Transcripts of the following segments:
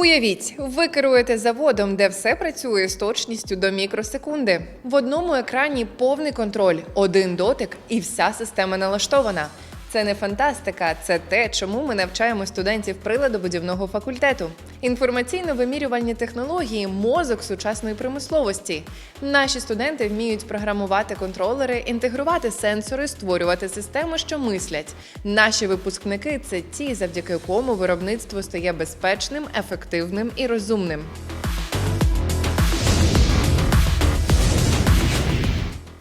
Уявіть, ви керуєте заводом, де все працює з точністю до мікросекунди. В одному екрані повний контроль, один дотик, і вся система налаштована. Це не фантастика, це те, чому ми навчаємо студентів приладобудівного факультету. Інформаційно-вимірювальні технології мозок сучасної промисловості. Наші студенти вміють програмувати контролери, інтегрувати сенсори, створювати системи, що мислять. Наші випускники це ті, завдяки кому виробництво стає безпечним, ефективним і розумним.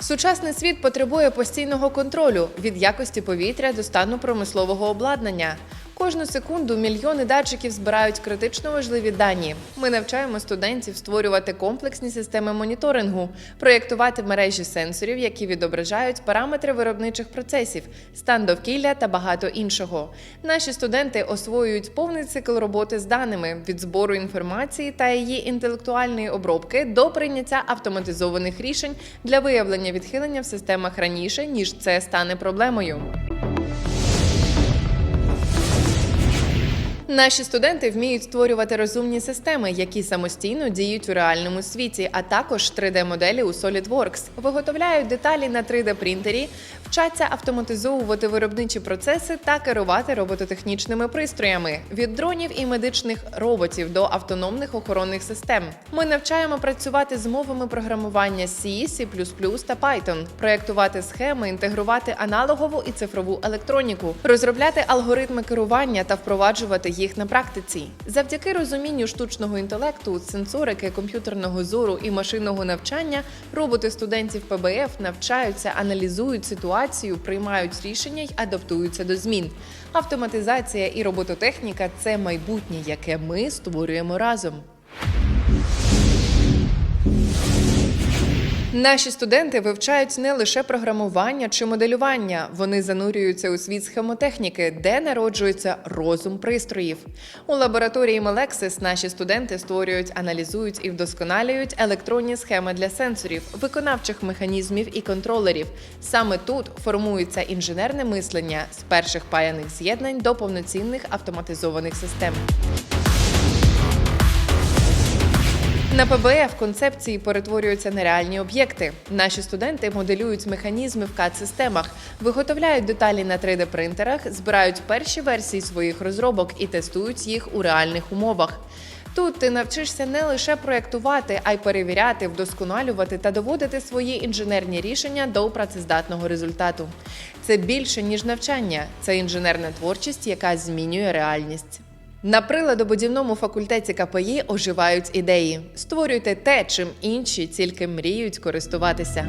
Сучасний світ потребує постійного контролю від якості повітря до стану промислового обладнання. Кожну секунду мільйони датчиків збирають критично важливі дані. Ми навчаємо студентів створювати комплексні системи моніторингу, проєктувати мережі сенсорів, які відображають параметри виробничих процесів, стан довкілля та багато іншого. Наші студенти освоюють повний цикл роботи з даними від збору інформації та її інтелектуальної обробки до прийняття автоматизованих рішень для виявлення відхилення в системах раніше ніж це стане проблемою. Наші студенти вміють створювати розумні системи, які самостійно діють у реальному світі, а також 3D-моделі у SolidWorks, виготовляють деталі на 3D-принтері, вчаться автоматизовувати виробничі процеси та керувати робототехнічними пристроями від дронів і медичних роботів до автономних охоронних систем. Ми навчаємо працювати з мовами програмування C, C++ та Python, проєктувати схеми, інтегрувати аналогову і цифрову електроніку, розробляти алгоритми керування та впроваджувати їх на практиці. Завдяки розумінню штучного інтелекту, сенсорики, комп'ютерного зору і машинного навчання роботи студентів ПБФ навчаються, аналізують ситуацію, приймають рішення й адаптуються до змін. Автоматизація і робототехніка це майбутнє, яке ми створюємо разом. Наші студенти вивчають не лише програмування чи моделювання, вони занурюються у світ схемотехніки, де народжується розум пристроїв. У лабораторії Melexis наші студенти створюють, аналізують і вдосконалюють електронні схеми для сенсорів, виконавчих механізмів і контролерів. Саме тут формується інженерне мислення з перших паяних з'єднань до повноцінних автоматизованих систем. На ПБФ концепції перетворюються на реальні об'єкти. Наші студенти моделюють механізми в CAD-системах, виготовляють деталі на 3D-принтерах, збирають перші версії своїх розробок і тестують їх у реальних умовах. Тут ти навчишся не лише проєктувати, а й перевіряти, вдосконалювати та доводити свої інженерні рішення до працездатного результату. Це більше ніж навчання, це інженерна творчість, яка змінює реальність. На приладобудівному факультеті КПІ оживають ідеї. Створюйте те, чим інші тільки мріють користуватися.